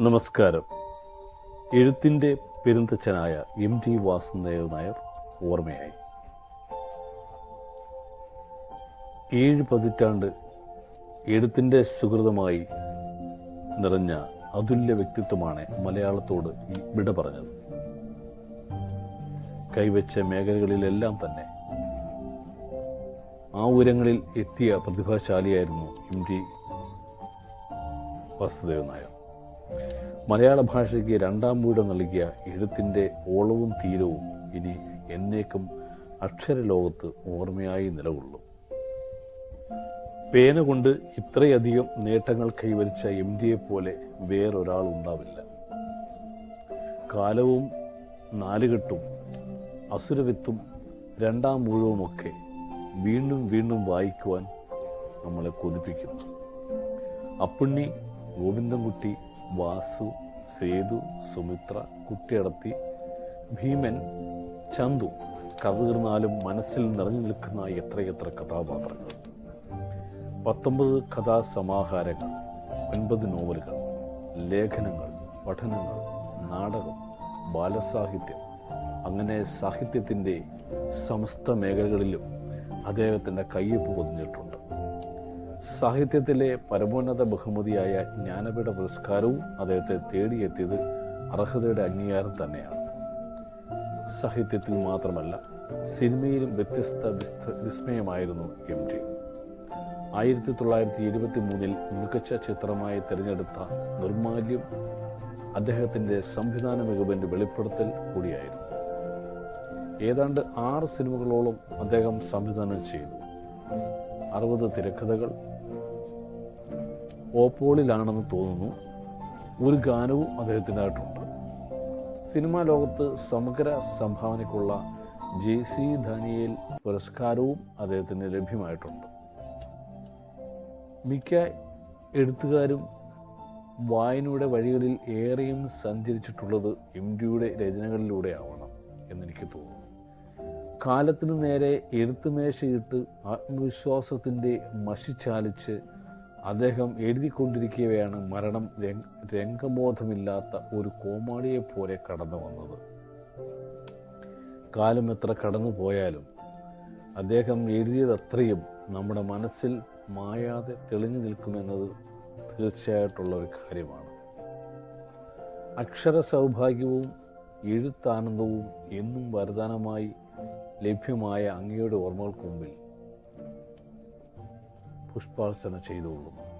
നമസ്കാരം. എഴുത്തിന്റെ പെരുന്തച്ഛനായ എം ടി വാസുദേവ് നായർ ഓർമ്മയായി. ഏഴ് പതിറ്റാണ്ട് എഴുത്തിന്റെ സുഹൃതമായി നിറഞ്ഞ അതുല്യ വ്യക്തിത്വമാണ് മലയാളത്തോട് വിട പറഞ്ഞത്. കൈവച്ച മേഖലകളിലെല്ലാം തന്നെ ആ ഉയരങ്ങളിൽ എത്തിയ പ്രതിഭാശാലിയായിരുന്നു എം ടി വാസുദേവ് നായർ മലയാള ഭാഷയ്ക്ക് രണ്ടാം വീട് നൽകിയ എഴുത്തിന്റെ ഓളവും തീരവും ഇനി എന്നേക്കും അക്ഷരലോകത്ത് ഓർമ്മയായി നിലകൊള്ളും. പേന കൊണ്ട് ഇത്രയധികം നേട്ടങ്ങൾ കൈവരിച്ച എം ഡിയെ പോലെ വേറൊരാൾ ഉണ്ടാവില്ല. കാലവും നാലുകെട്ടും അസുരവിത്തും രണ്ടാം മുഴുവുമൊക്കെ വീണ്ടും വീണ്ടും വായിക്കുവാൻ നമ്മളെ കൊതിപ്പിക്കുന്നു. അപ്പുണ്ണി ഗോവിന്ദൻകുട്ടി വാസു സേതു സുമിത്ര കുട്ടിയടത്തി ഭീമൻ ചന്തു കഥ തീർന്നാലും മനസ്സിൽ നിറഞ്ഞു നിൽക്കുന്ന എത്രയെത്ര കഥാപാത്രങ്ങൾ. പത്തൊമ്പത് കഥാസമാഹാരങ്ങൾ ഒൻപത് നോവലുകൾ ലേഖനങ്ങൾ പഠനങ്ങൾ നാടകം ബാലസാഹിത്യം. അങ്ങനെ സാഹിത്യത്തിന്റെ സമസ്ത മേഖലകളിലും അദ്ദേഹത്തിന്റെ കയ്യൊപ്പ് പൊതിഞ്ഞിട്ടുണ്ട്. സാഹിത്യത്തിലെ പരമോന്നത ബഹുമതിയായ ജ്ഞാനപീഠ പുരസ്കാരവും അദ്ദേഹത്തെ തേടിയെത്തിയത് അർഹതയുടെ അംഗീകാരം തന്നെയാണ്. സാഹിത്യത്തിൽ മാത്രമല്ല സിനിമയിലും വ്യത്യസ്ത വിസ്മയമായിരുന്നു എം ടി ആയിരത്തി തൊള്ളായിരത്തി ഇരുപത്തി മൂന്നിൽ മികച്ച ചിത്രമായി തിരഞ്ഞെടുത്ത നിർമാല്യം അദ്ദേഹത്തിന്റെ സംവിധാന മികവിന്റെ വെളിപ്പെടുത്തൽ കൂടിയായിരുന്നു. ഏതാണ്ട് ആറ് സിനിമകളോളം അദ്ദേഹം സംവിധാനം ചെയ്തു. അറുപത് തിരക്കഥകൾ ഓപ്പോളിലാണെന്ന് തോന്നുന്നു. ഒരു ഗാനവും അദ്ദേഹത്തിനായിട്ടുണ്ട്. സിനിമാ ലോകത്ത് സമഗ്ര സംഭാവനയ്ക്കുള്ള ജെ സി ധാനിയേൽ പുരസ്കാരവും അദ്ദേഹത്തിന് ലഭ്യമായിട്ടുണ്ട്. മിക്ക എഴുത്തുകാരും വായനയുടെ വഴികളിൽ ഏറെയും സഞ്ചരിച്ചിട്ടുള്ളത് എം ഡിയുടെ രചനകളിലൂടെ ആവണം എന്നെനിക്ക് തോന്നുന്നു. കാലത്തിനു നേരെ എഴുത്തുമേശയിട്ട് ആത്മവിശ്വാസത്തിന്റെ മഷി ചാലിച്ച് അദ്ദേഹം എഴുതിക്കൊണ്ടിരിക്കവെയാണ് മരണം രംഗ രംഗബോധമില്ലാത്ത ഒരു കോമാളിയെ പോലെ കടന്നു വന്നത്. കാലം എത്ര കടന്നു പോയാലും അദ്ദേഹം എഴുതിയതത്രയും നമ്മുടെ മനസ്സിൽ മായാതെ തെളിഞ്ഞു നിൽക്കുമെന്നത് തീർച്ചയായിട്ടുള്ള ഒരു കാര്യമാണ്. അക്ഷര സൗഭാഗ്യവും എഴുത്താനന്ദവും എന്നും വരദാനമായി ലഭ്യമായ അങ്ങയുടെ ഓർമ്മകൾക്ക് മുമ്പിൽ പുഷ്പാർച്ചന ചെയ്തുകൊള്ളുന്നു.